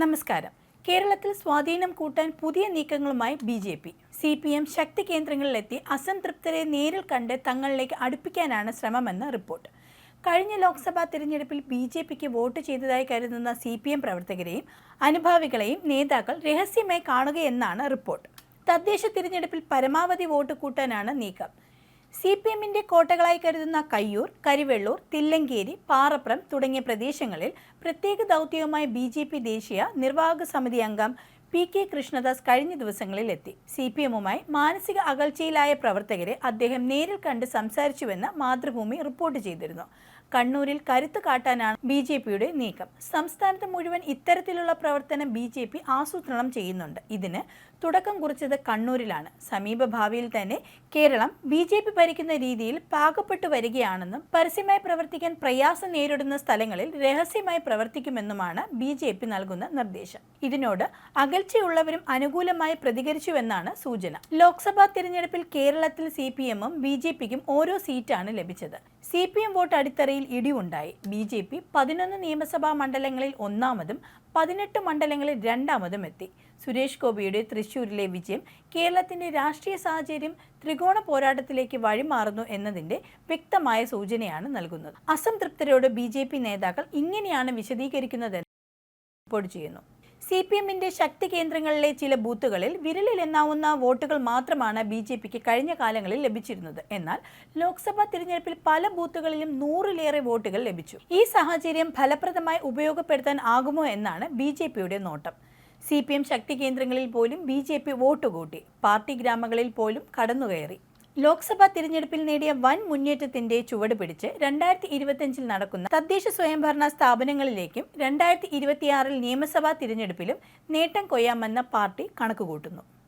നമസ്കാരം. കേരളത്തിൽ സ്വാധീനം കൂട്ടാൻ പുതിയ നീക്കങ്ങളുമായി B J P. C P M ശക്തി കേന്ദ്രങ്ങളിലെത്തി അസംതൃപ്തരെ നേരിൽ കണ്ട് തങ്ങളിലേക്ക് അടുപ്പിക്കാനാണ് ശ്രമമെന്ന് റിപ്പോർട്ട്. കഴിഞ്ഞ ലോക്സഭാ തിരഞ്ഞെടുപ്പിൽ ബി ജെ പിക്ക് വോട്ട് ചെയ്തതായി കരുതുന്ന സി പി എം പ്രവർത്തകരെയും അനുഭാവികളെയും നേതാക്കൾ രഹസ്യമായി കാണുകയെന്നാണ് റിപ്പോർട്ട്. തദ്ദേശ തിരഞ്ഞെടുപ്പിൽ പരമാവധി വോട്ട് കൂട്ടാനാണ് നീക്കം. സി പി എമ്മിന്റെ കോട്ടകളായി കരുതുന്ന കയ്യൂർ കരിവെള്ളൂർ തില്ലങ്കേരി പാറപ്രം തുടങ്ങിയ പ്രദേശങ്ങളിൽ പ്രത്യേക ദൗത്യവുമായി ബി ജെ പി ദേശീയ നിർവാഹക സമിതി അംഗം പി കെ കൃഷ്ണദാസ് കഴിഞ്ഞ ദിവസങ്ങളിൽ എത്തി സി പി എമ്മുമായി മാനസിക അകൽച്ചയിലായ പ്രവർത്തകരെ അദ്ദേഹം നേരിൽ കണ്ട് സംസാരിച്ചുവെന്ന് മാതൃഭൂമി റിപ്പോർട്ട് ചെയ്തിരുന്നു. കണ്ണൂരിൽ കരുത്ത് കാട്ടാനാണ് ബി ജെ പിയുടെ നീക്കം. സംസ്ഥാനത്ത് മുഴുവൻ ഇത്തരത്തിലുള്ള പ്രവർത്തനം ബി ജെ പി ആസൂത്രണം ചെയ്യുന്നുണ്ട്. ഇതിന് തുടക്കം കുറിച്ചത് കണ്ണൂരിലാണ്. സമീപ ഭാവിയിൽ തന്നെ കേരളം ബി ജെ പി ഭരിക്കുന്ന രീതിയിൽ പാകപ്പെട്ടു വരികയാണെന്നും പരസ്യമായി പ്രവർത്തിക്കാൻ പ്രയാസം നേരിടുന്ന സ്ഥലങ്ങളിൽ രഹസ്യമായി പ്രവർത്തിക്കുമെന്നുമാണ് ബി ജെ പി നൽകുന്ന നിർദ്ദേശം. ഇതിനോട് അകൽച്ചയുള്ളവരും അനുകൂലമായി പ്രതികരിച്ചുവെന്നാണ് സൂചന. ലോക്സഭാ തിരഞ്ഞെടുപ്പിൽ കേരളത്തിൽ സി പി എമ്മും ബി ജെ പിക്കും ഓരോ സീറ്റാണ് ലഭിച്ചത്. സി പി എം വോട്ട് അടിത്തറയിൽ ഇടിവുണ്ടായി. ബി ജെ പി പതിനൊന്ന് നിയമസഭാ മണ്ഡലങ്ങളിൽ ഒന്നാമതും പതിനെട്ട് മണ്ഡലങ്ങളിൽ രണ്ടാമതും എത്തി. സുരേഷ് ഗോപിയുടെ തൃശൂരിലെ വിജയം കേരളത്തിന്റെ രാഷ്ട്രീയ സാഹചര്യം ത്രികോണ പോരാട്ടത്തിലേക്ക് വഴിമാറുന്നു എന്നതിന്റെ വ്യക്തമായ സൂചനയാണ് നൽകുന്നത്. അസംതൃപ്തരോട് ബി നേതാക്കൾ ഇങ്ങനെയാണ് വിശദീകരിക്കുന്നതെന്ന് റിപ്പോർട്ട് ചെയ്യുന്നു. സി പി എമ്മിന്റെ ശക്തി കേന്ദ്രങ്ങളിലെ ചില ബൂത്തുകളിൽ വിരലിൽ എണ്ണാവുന്ന വോട്ടുകൾ മാത്രമാണ് ബി ജെ പിക്ക് കഴിഞ്ഞ കാലങ്ങളിൽ ലഭിച്ചിരുന്നത്. എന്നാൽ ലോക്സഭാ തിരഞ്ഞെടുപ്പിൽ പല ബൂത്തുകളിലും നൂറിലേറെ വോട്ടുകൾ ലഭിച്ചു. ഈ സാഹചര്യം ഫലപ്രദമായി ഉപയോഗപ്പെടുത്താൻ ആകുമോ എന്നാണ് ബി ജെ പിയുടെ നോട്ടം. സി പി എം ശക്തി കേന്ദ്രങ്ങളിൽ പോലും ബി ജെ പി വോട്ട് കൂട്ടി. പാർട്ടി ഗ്രാമങ്ങളിൽ പോലും കടന്നുകയറി. ലോക്സഭാ തിരഞ്ഞെടുപ്പിൽ നേടിയ വൻ മുന്നേറ്റത്തിന്റെ ചുവട് പിടിച്ച് രണ്ടായിരത്തി ഇരുപത്തിയഞ്ചിൽ നടക്കുന്ന തദ്ദേശ സ്വയംഭരണ സ്ഥാപനങ്ങളിലേക്കും രണ്ടായിരത്തി ഇരുപത്തിയാറിൽ നിയമസഭാ തിരഞ്ഞെടുപ്പിലും നേട്ടം കൊയ്യാമെന്ന പാർട്ടി കണക്കുകൂട്ടുന്നു.